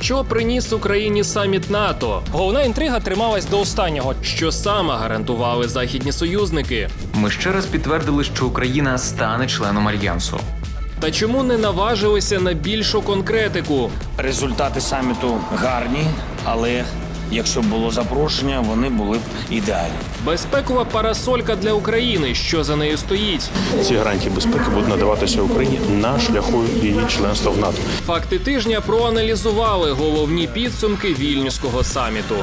Що приніс Україні саміт НАТО? Головна інтрига трималась до останнього. Що саме гарантували західні союзники? Ми ще раз підтвердили, що Україна стане членом альянсу. Та чому не наважилися на більшу конкретику? Результати саміту гарні, але якщо б було запрошення, вони були б ідеальні. Безпекова парасолька для України. Що за нею стоїть? Ці гарантії безпеки будуть надаватися Україні на шляху її членства в НАТО. Факти тижня проаналізували головні підсумки вільнюського саміту.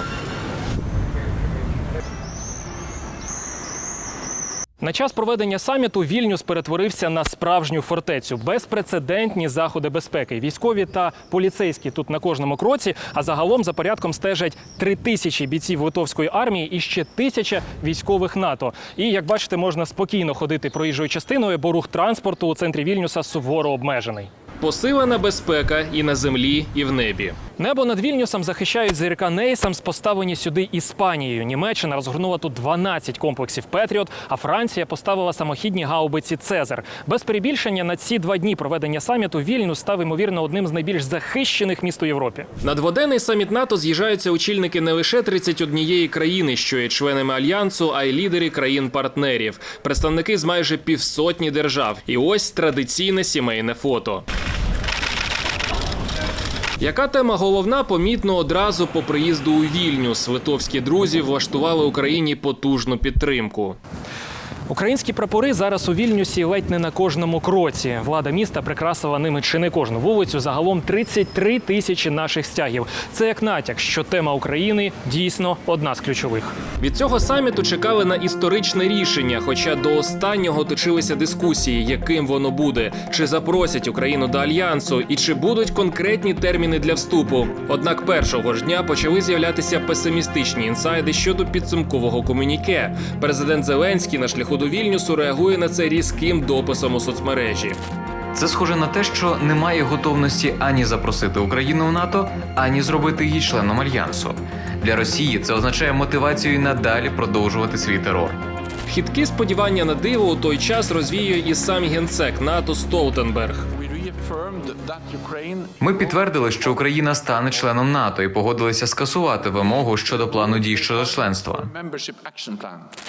На час проведення саміту Вільнюс перетворився на справжню фортецю. Безпрецедентні заходи безпеки. Військові та поліцейські тут на кожному кроці. А загалом за порядком стежать три тисячі бійців литовської армії і ще тисяча військових НАТО. І як бачите, можна спокійно ходити проїжджою частиною, бо рух транспорту у центрі Вільнюса суворо обмежений. Посилена безпека і на землі, і в небі. Небо над Вільнюсом захищають ЗРК Нейсамс, поставлені сюди Іспанією. Німеччина розгорнула тут 12 комплексів Петріот, а Франція поставила самохідні гаубиці Цезар. Без перебільшення на ці два дні проведення саміту Вільнюс став ймовірно одним з найбільш захищених міст у Європі. На дводенний саміт НАТО з'їжджаються очільники не лише 31 країни, що є членами альянсу, а й лідери країн-партнерів, представники з майже півсотні держав. І ось традиційне сімейне фото. Яка тема головна, помітно одразу по приїзду у вільню. Литовські друзі влаштували Україні потужну підтримку. Українські прапори зараз у Вільнюсі ледь не на кожному кроці. Влада міста прикрасила ними чи не кожну вулицю. Загалом 33 тисячі наших стягів. Це як натяк, що тема України дійсно одна з ключових. Від цього саміту чекали на історичне рішення, хоча до останнього точилися дискусії, яким воно буде, чи запросять Україну до альянсу, і чи будуть конкретні терміни для вступу. Однак першого ж дня почали з'являтися песимістичні інсайди щодо підсумкового комюніке. Президент Зеленський на шляху до Вільнюсу реагує на це різким дописом у соцмережі. Це схоже на те, що немає готовності ані запросити Україну в НАТО, ані зробити її членом альянсу. Для Росії це означає мотивацію і надалі продовжувати свій терор. Хідкі сподівання на диво у той час розвіює і сам генсек НАТО Столтенберг. Ми підтвердили, що Україна стане членом НАТО і погодилися скасувати вимогу щодо плану дій щодо членства.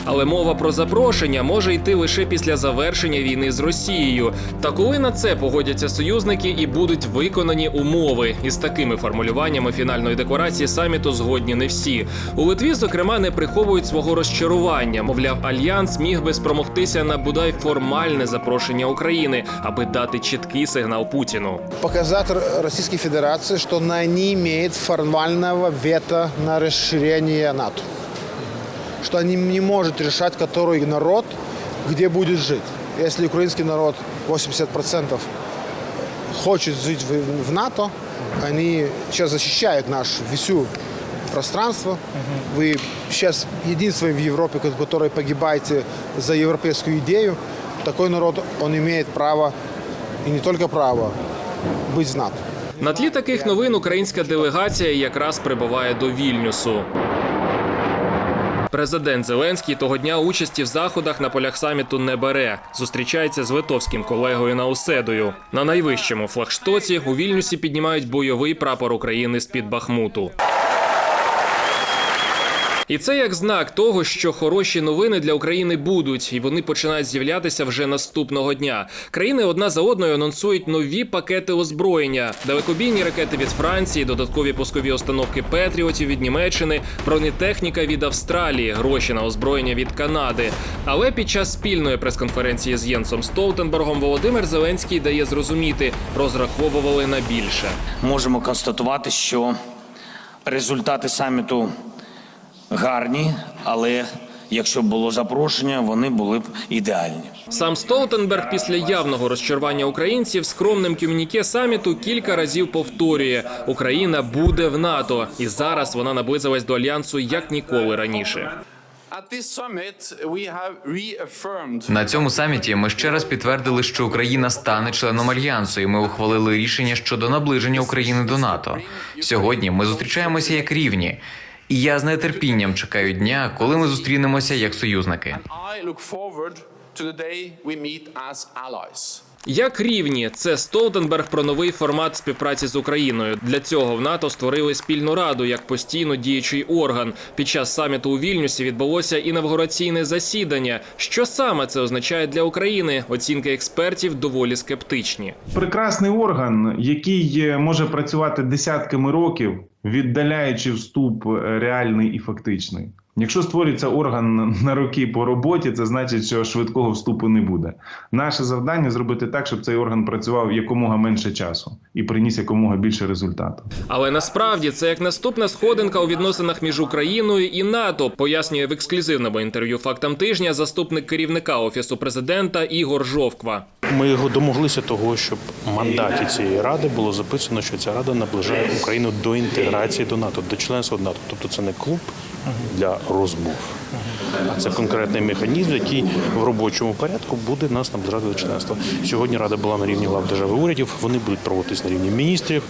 Але мова про запрошення може йти лише після завершення війни з Росією. Та коли на це погодяться союзники і будуть виконані умови, із такими формулюваннями фінальної декларації саміту згодні не всі. У Литві, зокрема, не приховують свого розчарування. Мовляв, альянс міг би спромогтися на бодай формальне запрошення України, аби дати чіткий сигнал Путіну. Показать Р- Российской Федерации, что она не имеет формального вето на расширение НАТО. Что они не может решать, который народ где будет жить. Если украинский народ 80% хочет жить в, в НАТО, они сейчас защищают наш всю пространство. Вы сейчас единственный в Европе, ко- который погибаете за европейскую идею. Такой народ, он имеет право, и не только право, быть в На тлі таких новин українська делегація якраз прибуває до Вільнюсу. Президент Зеленський того дня участі в заходах на полях саміту не бере. Зустрічається з литовським колегою Науседою. На найвищому флагштоці у Вільнюсі піднімають бойовий прапор України з під Бахмуту. І це як знак того, що хороші новини для України будуть, і вони починають з'являтися вже наступного дня. Країни одна за одною анонсують нові пакети озброєння, далекобійні ракети від Франції, додаткові пускові установки Петріотів від Німеччини, бронетехніка від Австралії, гроші на озброєння від Канади. Але під час спільної прес-конференції з Єнсом Столтенбергом Володимир Зеленський дає зрозуміти, розраховували на більше. Можемо констатувати, що результати саміту гарні, але якщо б було запрошення, вони були б ідеальні. Сам Столтенберг після явного розчарування українців скромним комюніке саміту кілька разів повторює: Україна буде в НАТО, і зараз вона наблизилась до альянсу як ніколи раніше. На цьому саміті ми ще раз підтвердили, що Україна стане членом альянсу, і ми ухвалили рішення щодо наближення України до НАТО. Сьогодні ми зустрічаємося як рівні, і я з нетерпінням чекаю дня, коли ми зустрінемося як союзники. Як рівні, це Столтенберг про новий формат співпраці з Україною. Для цього в НАТО створили спільну раду як постійно діючий орган. Під час саміту у Вільнюсі відбулося інавгураційне засідання. Що саме це означає для України? Оцінки експертів доволі скептичні. прекрасний орган, який е, може працювати десятками років, віддаляючи вступ е, реальний і фактичний. Якщо створюється орган на роки по роботі, це значить, що швидкого вступу не буде. Наше завдання зробити так, щоб цей орган працював якомога менше часу і приніс якомога більше результату. Але насправді це як наступна сходинка у відносинах між Україною і НАТО, пояснює в ексклюзивному інтерв'ю фактам тижня заступник керівника офісу президента Ігор Жовква. Ми його домоглися того, щоб в мандаті цієї ради було записано, що ця рада наближає Україну до інтеграції до НАТО, до членства в НАТО. Тобто це не клуб для розмов, це конкретний механізм, який в робочому порядку буде нас наближати до членства. Сьогодні рада була на рівні глав держави урядів. Вони будуть проводитись на рівні міністрів,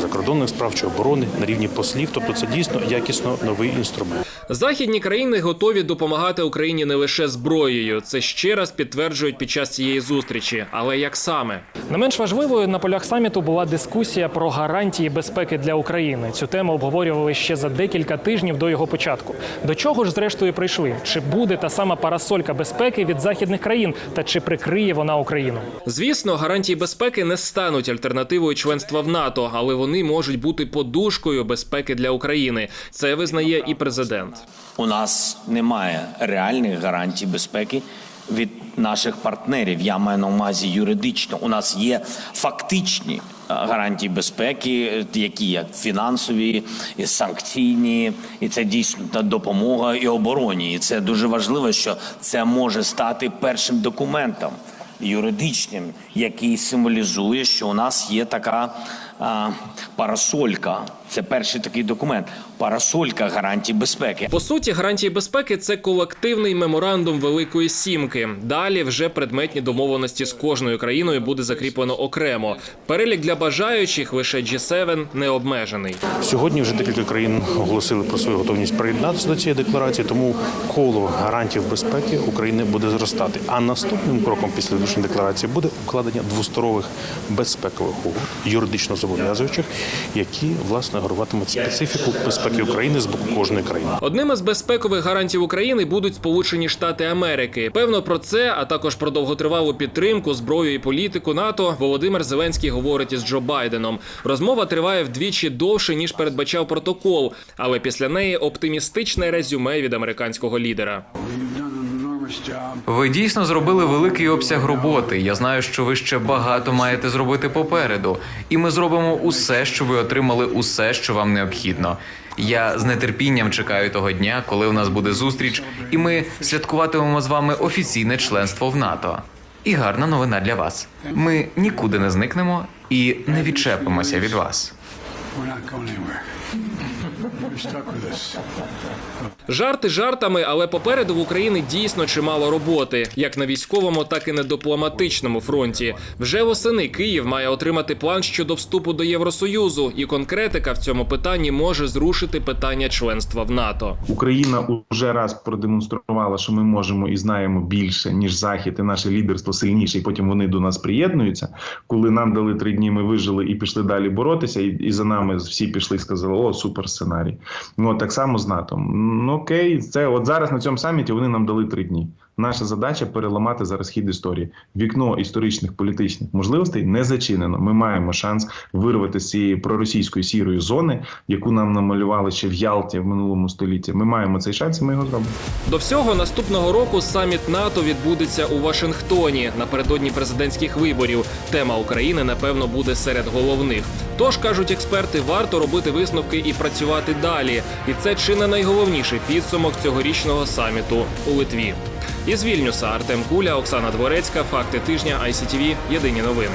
закордонних справ чи оборони, на рівні послів. Тобто це дійсно якісно новий інструмент. Західні країни готові допомагати Україні не лише зброєю. Це ще раз підтверджують під час цієї зустрічі. Але як саме? Не менш важливою на полях саміту була дискусія про гарантії безпеки для України. Цю тему обговорювали ще за декілька тижнів до його початку. До чого ж зрештою прийшли? Чи буде та сама парасолька безпеки від західних країн, та чи прикриє вона Україну? Звісно, гарантії безпеки не стануть альтернативою членства в НАТО, але вони можуть бути подушкою безпеки для України. Це визнає і президент. У нас немає реальних гарантій безпеки від наших партнерів. Я маю на увазі юридично. У нас є фактичні е, гарантії безпеки, які як фінансові, і санкційні, і це дійсно та допомога і обороні. І це дуже важливо, що це може стати першим документом юридичним, який символізує, що у нас є така а, парасолька. Це перший такий документ. Парасолька гарантій безпеки. По суті, гарантії безпеки це колективний меморандум Великої Сімки. Далі вже предметні домовленості з кожною країною буде закріплено окремо. Перелік для бажаючих лише G7 не обмежений. Сьогодні вже декілька країн оголосили про свою готовність приєднатися до цієї декларації, тому коло гарантів безпеки України буде зростати. А наступним кроком після вирішення декларації буде укладення двосторових безпекових угод, юридично зобов'язуючих, які власне гаруватимуть специфіку безпеки України з боку кожної країни. Одним із безпекових гарантів України будуть Сполучені Штати Америки. Певно про це, а також про довготривалу підтримку, зброю і політику НАТО. Володимир Зеленський говорить із Джо Байденом. Розмова триває вдвічі довше ніж передбачав протокол, але після неї оптимістичне резюме від американського лідера. Ви дійсно зробили великий обсяг роботи. Я знаю, що ви ще багато маєте зробити попереду, і ми зробимо усе, щоб ви отримали усе, що вам необхідно. Я з нетерпінням чекаю того дня, коли у нас буде зустріч, і ми святкуватимемо з вами офіційне членство в НАТО. І гарна новина для вас. Ми нікуди не зникнемо і не відчепимося від вас. Жарти жартами, але попереду в Україні дійсно чимало роботи, як на військовому, так і на дипломатичному фронті. Вже восени Київ має отримати план щодо вступу до Євросоюзу, і конкретика в цьому питанні може зрушити питання членства в НАТО. Україна уже раз продемонструвала, що ми можемо і знаємо більше ніж захід, і наше лідерство сильніше. І потім вони до нас приєднуються. Коли нам дали три дні, ми вижили і пішли далі боротися. І, і за нами всі пішли і сказали: о, супер сценарій. Ну так само з НАТО. Ну окей, це от зараз на цьому саміті вони нам дали три дні. Наша задача переламати зараз хід історії. Вікно історичних політичних можливостей не зачинено. Ми маємо шанс вирвати з цієї проросійської сірої зони, яку нам намалювали ще в Ялті в минулому столітті. Ми маємо цей шанс, і ми його зробимо. До всього наступного року саміт НАТО відбудеться у Вашингтоні напередодні президентських виборів. Тема України напевно буде серед головних. Тож кажуть експерти, варто робити висновки і працювати далі. І це чи не найголовніший підсумок цьогорічного саміту у Литві. Із Вільнюса Артем Куля, Оксана Дворецька. Факти тижня ICTV. Єдині новини.